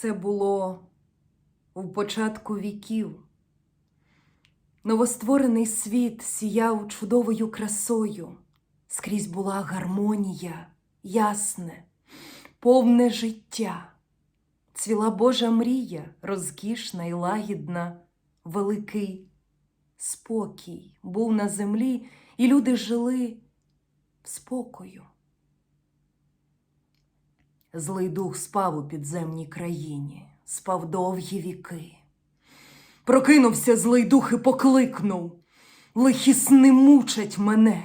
Все було у початку віків. Новостворений світ сіяв чудовою красою, скрізь була гармонія, ясне, повне життя. Цвіла Божа мрія, розкішна і лагідна, великий спокій був на землі, і люди жили в спокою. Злий дух спав у підземній країні, спав довгі віки. Прокинувся злий дух і покликнув. Лихі сни мучать мене,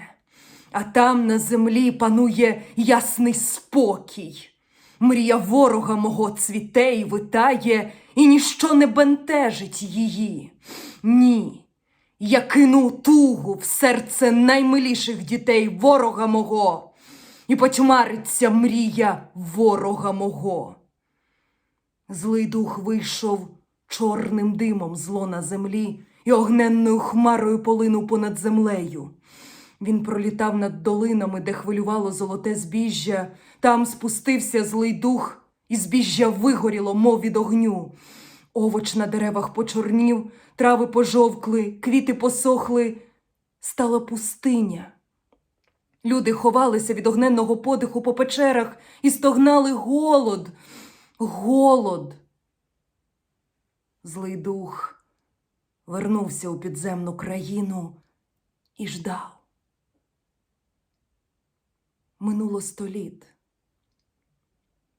а там на землі панує ясний спокій. Мрія ворога мого цвіте і витає, і ніщо не бентежить її. Ні, я кину тугу в серце наймиліших дітей ворога мого, і потьмариться мрія ворога мого. Злий дух вийшов чорним димом зло на землі і огненною хмарою полинув понад землею. Він пролітав над долинами, де хвилювало золоте збіжжя. Там спустився злий дух, і збіжжя вигоріло, мов від огню. Овоч на деревах почорнів, трави пожовкли, квіти посохли. Стала пустиня. Люди ховалися від огненного подиху по печерах і стогнали голод, голод. Злий дух вернувся у підземну країну і ждав. Минуло століт.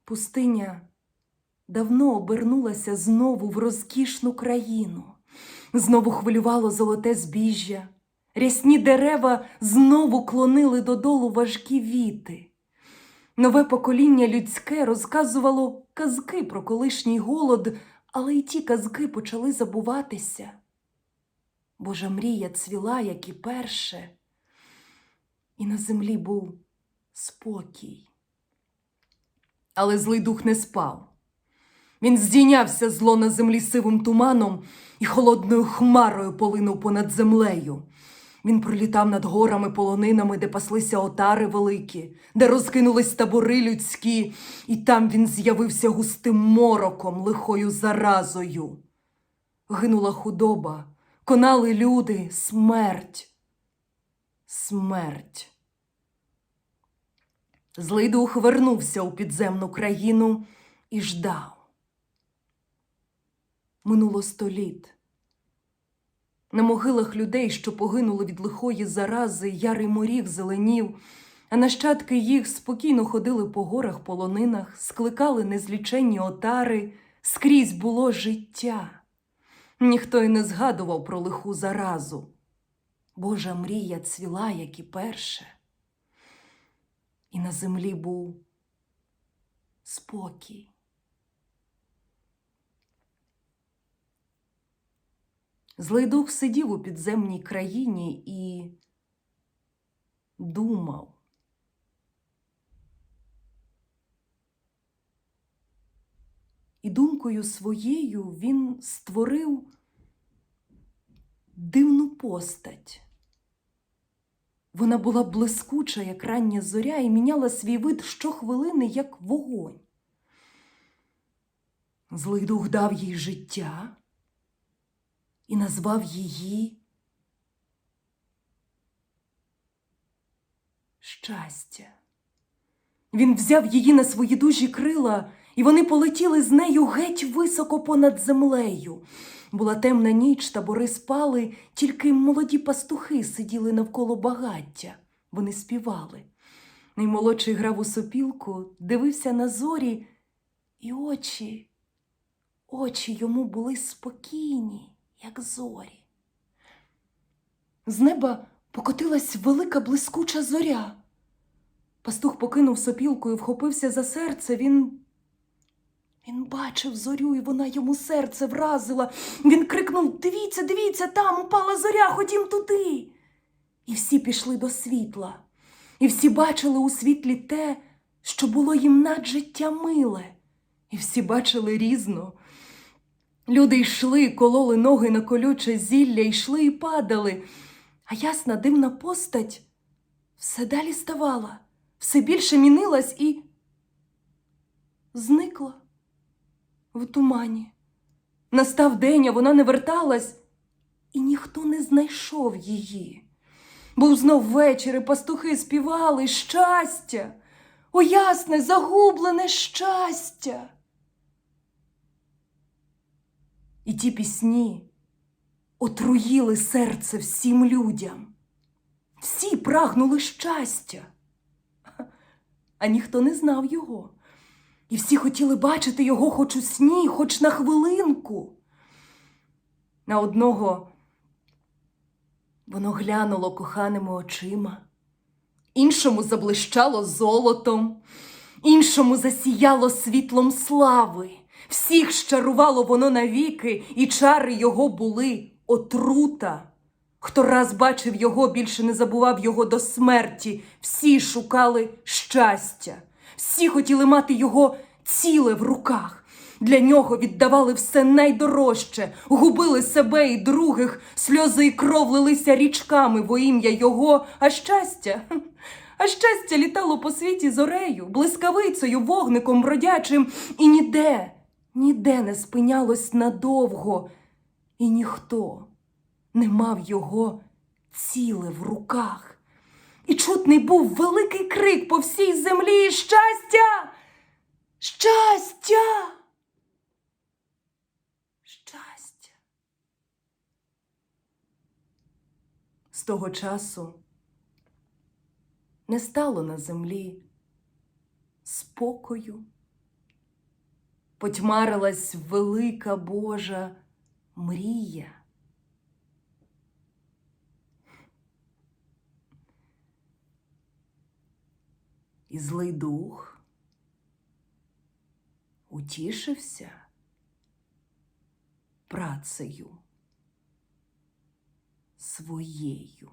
Пустиня давно обернулася знову в розкішну країну. Знову хвилювало золоте збіжжя. Рясні дерева знову клонили додолу важкі віти. Нове покоління людське розказувало казки про колишній голод, але й ті казки почали забуватися. Божа мрія цвіла, як і перше, і на землі був спокій. Але злий дух не спав. Він здійнявся зло на землі сивим туманом і холодною хмарою полинув понад землею. Він пролітав над горами полонинами, де паслися отари великі, де розкинулись табори людські, і там він з'явився густим мороком, лихою заразою. Гинула худоба, конали люди, смерть, смерть. Злий дух вернувся у підземну країну і ждав. Минуло століт. На могилах людей, що погинули від лихої зарази, ярий морів зеленів, а нащадки їх спокійно ходили по горах полонинах, скликали незліченні отари, скрізь було життя. Ніхто й не згадував про лиху заразу. Божа мрія цвіла, як і перше. І на землі був спокій. Злий дух сидів у підземній країні і думав. І думкою своєю він створив дивну постать. Вона була блискуча, як рання зоря, і міняла свій вид щохвилини, як вогонь. Злий дух дав їй життя і назвав її щастя. Він взяв її на свої дужі крила, і вони полетіли з нею геть високо понад землею. Була темна ніч, табори спали, тільки молоді пастухи сиділи навколо багаття. Вони співали. Наймолодший грав у сопілку, дивився на зорі, і очі, очі йому були спокійні як зорі. З неба покотилась велика блискуча зоря. Пастух покинув сопілку і вхопився за серце. Він він бачив зорю, і вона йому серце вразила. Він крикнув Дивіться, дивіться, там упала зоря, ходім туди. І всі пішли до світла, і всі бачили у світлі те, що було їм над життя миле, і всі бачили різно. Люди йшли, кололи ноги на колюче зілля, йшли і падали, а ясна дивна постать все далі ставала, все більше мінилась і зникла. в тумані. Настав день, а вона не верталась, і ніхто не знайшов її. Був знов вечір, і пастухи співали щастя, о ясне, загублене щастя. І ті пісні отруїли серце всім людям. Всі прагнули щастя, а ніхто не знав його. І всі хотіли бачити його хоч у сні, хоч на хвилинку. На одного воно глянуло коханими очима, іншому заблищало золотом, іншому засіяло світлом слави. Всіх щарувало воно навіки, і чари його були отрута. Хто раз бачив його, більше не забував його до смерті. Всі шукали щастя, всі хотіли мати його ціле в руках. Для нього віддавали все найдорожче, губили себе і других, сльози і кров лилися річками во ім'я його, а щастя. А щастя літало по світі зорею, блискавицею, вогником бродячим, і ніде, ніде не спинялось надовго, і ніхто не мав його ціле в руках. І чутний був великий крик по всій землі щастя! Щастя! Щастя. З того часу не стало на землі спокою. Потьмарилась велика Божа мрія. І злий дух утішився працею своєю.